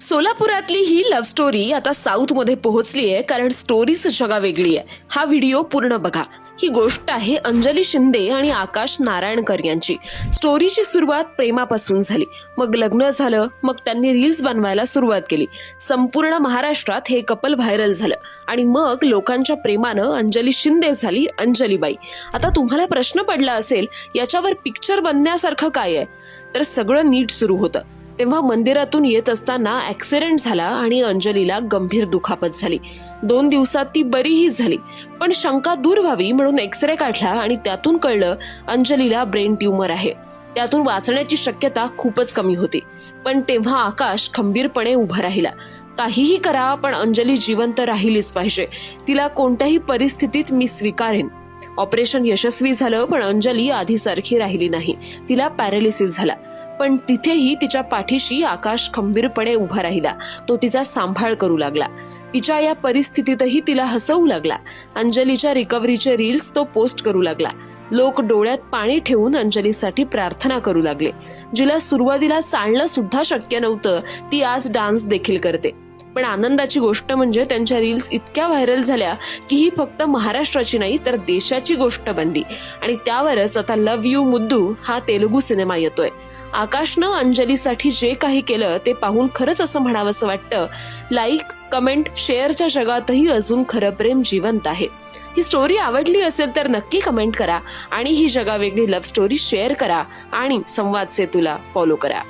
सोलापुरातली ही love story आता साऊथमध्ये पोहोचली आहे कारण स्टोरीच जगा वेगळी आहे. हा व्हिडिओ पूर्ण बघा. ही गोष्ट आहे अंजली शिंदे आणि आकाश नारायणकर यांची. स्टोरीची सुरुवात प्रेमापासून झाली. मग लग्न झालं मग त्यांनी रील्स बनवायला सुरुवात केली. संपूर्ण महाराष्ट्रात हे कपल व्हायरल झालं. आणि मग लोकांच्या प्रेमानं अंजली शिंदे झाली अंजलीबाई. आता तुम्हाला प्रश्न पडला असेल याच्यावर पिक्चर बनण्यासारखं काय आहे? तर सगळं नीट सुरू होतं. तेव्हा मंदिरातून येत असताना ऍक्सिडेंट झाला आणि अंजलीला गंभीर दुखापत झाली. दोन दिवसात ती बरीही झाली पण शंका दूर व्हावी म्हणून एक्सरे काढला आणि त्यातून कळलं अंजलीला ब्रेन ट्यूमर आहे. त्यातून वाचण्याची शक्यता खूपच कमी होती. पण तेव्हा आकाश खंबीरपणे उभा राहिला. काहीही करा पण अंजली जिवंत राहिलीच पाहिजे. तिला कोणत्याही परिस्थितीत मी स्वीकारेन. ऑपरेशन यशस्वी झालं पण अंजली आधीसारखी राहिली नाही. तिला पॅरालिसिस झाला. पण तिथेही तिच्या पाठीशी आकाश खंबीरपणे उभा राहिला. तो तिचा सांभाळ करू लागला. तिच्या या परिस्थितीतही तिला हसवू लागला. अंजलीच्या रिकव्हरीचे रील्स तो पोस्ट करू लागला. लोक डोळ्यात पाणी ठेवून अंजलीसाठी प्रार्थना करू लागले. जिला सुरुवातीला चालणं सुद्धा शक्य नव्हतं ती आज डान्स देखील करते. पण आनंदाची गोष्ट म्हणजे त्यांच्या रील्स इतक्या व्हायरल झाल्या की ही फक्त महाराष्ट्राची नाही तर देशाची गोष्ट बनली. आणि त्यावरच आता लव्ह यू मुद्दू हा तेलुगू सिनेमा येतोय. आकाशनं अंजलीसाठी जे काही केलं ते पाहून खरंच असं म्हणावंसं वाटतं. लाईक कमेंट शेअरच्या जगातही अजून खरं प्रेम जिवंत आहे. ही स्टोरी आवडली असेल तर नक्की कमेंट करा. आणि ही जगावेगळी लव्ह स्टोरी शेअर करा. आणि संवाद सेतूला फॉलो करा.